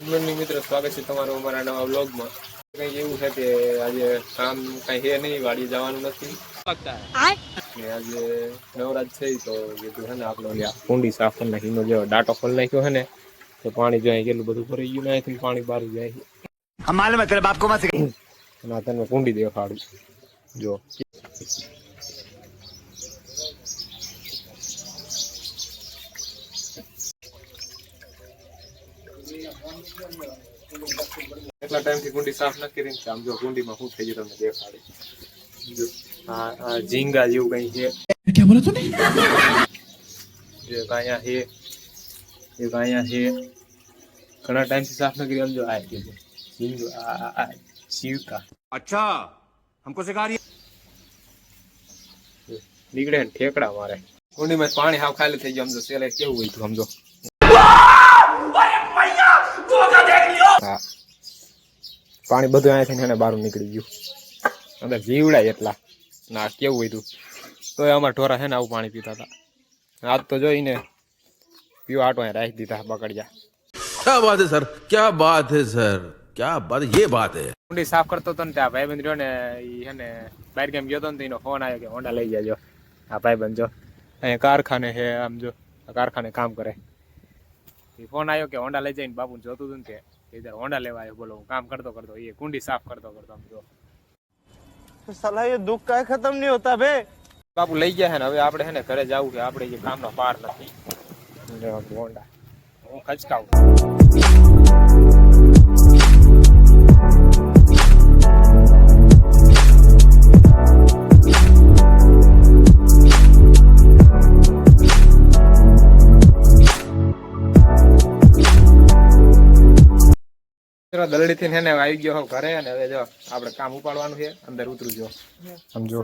Good મિત્રો સ્વાગત છે તમારું અમારા નવા વ્લોગમાં. કંઈક એવું છે કે આજે કામ કંઈ હે નહીં વાડી જવાનું નથી. આજે નવરાજ થઈ તો કીધું છે ને આપણો કુંડી સાફ કરી નાખી જેવો ડાટો ખોલ નાખ્યો છે ને તો પાણી જાય કેટલું બધું ભરાઈ ગયું નાખી પાણી બહાર જાય માલુમ છે બાપકો માં ના તને કુંડી દેખાડું જો. એટલા ટાઈમથી કુંડી સાફ ન કરીને આમ જો કુંડીમાં શું થઈ ગયું તમને દેખાડી. આ ઝીંગા જેવું કંઈ છે. ક્યાં બોલો તું જે કાંયા છે. એ કાંયા છે. ઘણા ટાઈમથી સાફ ન કરી આમ આ કે ઝીંગ આ શિવકા. અચ્છા હમકો સિખા રહી નીકળે ને ઠેકડા મારે. કુંડીમાં પાણી હાવ ખાલી થઈ ગયું સમજો સેલે કેવું હોય તું સમજો હા. પાણી બધું અહીંયાથી એને બહાર નીકળી ગયું. અંદર જીવડાય એટલા. ના કેવું કીધું તો? એ અમારા ઢોરા છે ને આવું પાણી પીતા હતા. આજ તો જોઈને પીવા આટો અહીં રાખી દીધા બકડિયા ક્યાં બાત હે સર? ક્યાં બાત હે સર? ક્યાં બાત યે બાત હે. કુંડી સાફ કરતો તો ને ત્યાં ભાઈ બંધ રહ્યો ને એ ને બહાર ગેમ ગયો તો ને તો એનો ફોન આવ્યો કે હોન્ડા લઈ જાજો. આ ભાઈ બંધ જો અહીંયા કારખાને છે આમ જો કારખાને કામ કરે. એ ફોન આવ્યો કે હોન્ડા લઈ જઈને બાપુને જોતું હતું ને કે ઇધર હોન્ડા લેવા આવ્યો બોલો હું કામ કરતો કરતો એ કુંડી સાફ કરતો કરતો આમ જો साला ये दुख का खत्म नहीं होता बे બાપુ લઈ ગયા છે ને હવે આપણે છે ને ઘરે જવું છે આપણે જે કામનો પાર નથી જો હોન્ડા હું ખચકાવું ચલો દલડી થી ને આવી ગયો ઘરે અને હવે જો આપણે કામ ઉપાડવાનું છે અંદર ઉતરું જો. સમજો.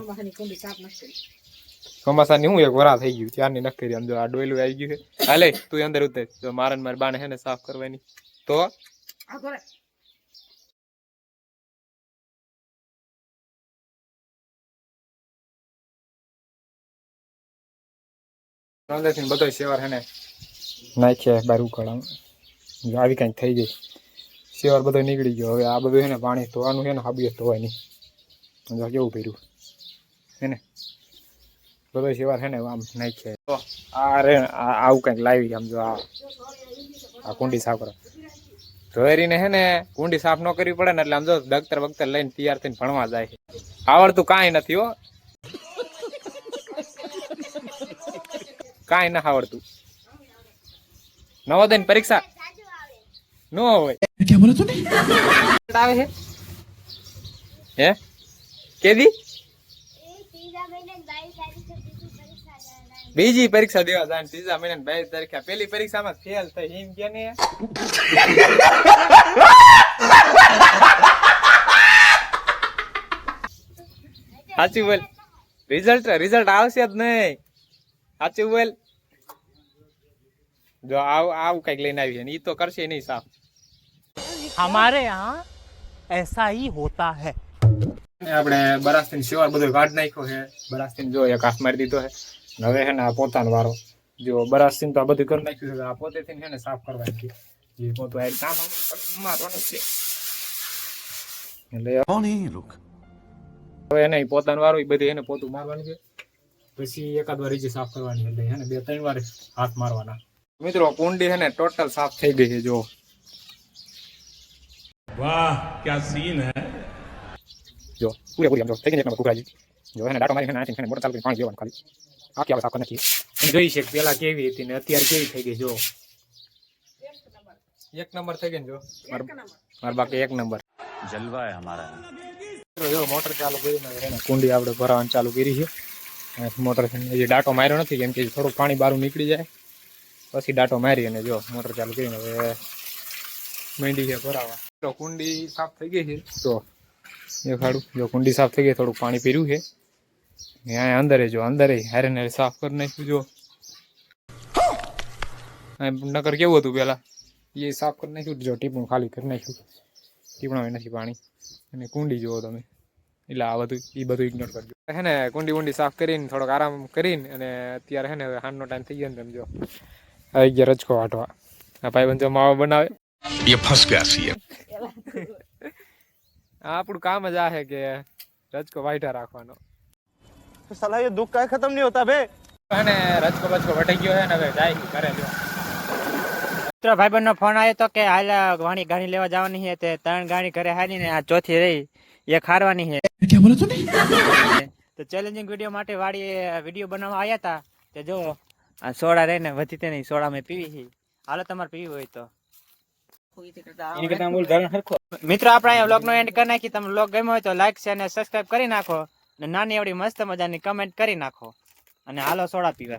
ચોમાસાની હું એક વરા થઈ ગયું ત્યારની નક્કી કરી સમજો આ ડોયલું આવી ગયું છે. હાલે તું અંદર ઉતર. જો મારે મારી બાને છે ને સાફ કરવાની. તો? અંદરથી બધો સેવાર છે ને. નાખ્યા બાર ઉકાળામાં. આવી કાંઈક થઈ ગઈ. સેવાર બધો નીકળી ગયો. હવે આ બધું છે ને પાણી ધોવાનું છે ને હાબીએ ધોવાય નહીં. કેવું કર્યું? હે ને? બધો સેવાર છે ને આમ નાખ્યા તો આ રે આવું કંઈક લાવી સમજો આ આ કુંડી સાફ કરો ધોરીને છે ને કુંડી સાફ ન કરવી પડે ને એટલે આમ જો દખ્તર બખ્તર લઈને તૈયાર થઈને ભણવા જાય આવડતું કાંઈ નથી હો. કાંઈ ના આવડતું. નવોદયની પરીક્ષા? નો હોય. ત્યાં બોલે તું ને? આવે છે. હે? બીજી પરીક્ષા દેવા જાય ત્રીજા મહિના બે તારીખે. પેલી પરીક્ષામાં ફેલ થઈ હિમ કે ને? સાચું બોલ. રિઝલ્ટ રિઝલ્ટ આવશે જ નહીં. સાચું બોલ. જો આવું આવું કંઈક લઈને આવી છે ને એ તો કરશે નહીં સાફ. हमारे यहाँ ऐसा ही होता है આપણે બરાસ્તીન શિવાર બધો કાઢ નાખ્યો છે બરાસ્તીન જો એક હાથ મારી દીધો છે ને હવે છે ને આ પોતાનો વારો જો બરાસ્તીન તો આ બધું કરી નાખ્યું છે આ પોતે થી છે ને સાફ કરવાની છે જે પોતું આ કામ મારવાનું છે એટલે कौन है ये लोग હવે એને ઈ પોતાનો વારો ઈ બધી એને પોતું મારવાનું છે પછી એકાદ વાર જે સાફ કરવાની એટલે છે ને બે ત્રણ વાર હાથ મારવાના મિત્રો કુંડી છે ને ટોટલ સાફ થઈ ગઈ છે જો વાહ ક્યાં સીન હે? જો પૂરેપૂરી આમ જો થઈ ગઈ એક નંબર કુકરાજી જો એને ડાટો મારી નાખી નાખીને મોટર ચાલુ કરીને પાણી દેવાનું ખાલી. આખી આવે સાફ નથી. જોઈ છે પેલા કેવી હતી ને અત્યારે કેવી થઈ ગઈ જો. એક નંબર થઈ ગઈ ને જો. મારા બાકી એક નંબર. જલવા હે અમારા જો મોટર ચાલુ કરીને કુંડી આપણે ભરાવાનું ચાલુ કરી છે. મોટર હજી ડાટો માર્યો નથી કેમ કે થોડું પાણી બારું નીકળી જાય. પછી ડાટો મારી અને જો મોટર ચાલુ કરીને હવે મંડી છે ભરાવા. તો કુંડી સાફ થઈ ગઈ છે. તો દેખાડું જો કુંડી સાફ થઈ ગઈ થોડું પાણી પીર્યું છે. અહીંયા અંદરે જો, અંદરે હારે ને સાફ કરી નાખ્યું, જો. નગર કેવું હતું પહેલાં એ સાફ કરી નાખ્યું, જો ટીપણું ખાલી કરી નાખ્યું. ટીપણામાં નથી પાણી. અને કુંડી જુઓ તમે. એટલે આ બધું એ બધું ઇગ્નોર કરજો. હે ને, કુંડી ઊંડી સાફ કરીને, થોડોક આરામ કરીને, અને અત્યારે હે ને હાનનો ટાઈમ થઈ ગયો ને, તમે જો. આવી ગયા રજકો વાટવા. આ ભાઈ બંધો માવો બનાવે. એ ફસ ગયા છીએ. આપણું કામ જ આ છે કે રજકો વાઈટા રાખવાનો. સલાહ એ દુઃખ કાંઈ ખતમ નહીં હોતા બે અને રજકો બચકો વટી ગયો છે ને હવે જાય કરે લ્યો મિત્ર ભાઈબંધનો ફોન આવ્યો તો કે હાલ વાણી ગાણી લેવા જવાની છે તે ત્રણ ગાણી ઘરે હારી ને આ ચોથી રહી એ ખારવાની છે. તો ચેલેન્જિંગ વીડિયો માટે વાળી વીડિયો બનાવવા આવ્યા હતા તે જો આ સોડા રહીને વધી તેની સોડા મેં પીવી છે. હાલો તમારે પીવી હોય તો. મિત્રો, આપણે અહીંયા વ્લોગ નો એન્ડ કરી નાખી. તમે બ્લોગ ગમ્યો હોય તો લાઈક શેર અને સબસ્ક્રાઈબ કરી નાખો. અને નાની એવડી મસ્ત મજાની કમેન્ટ કરી નાખો. અને હાલો સોડા પીવા.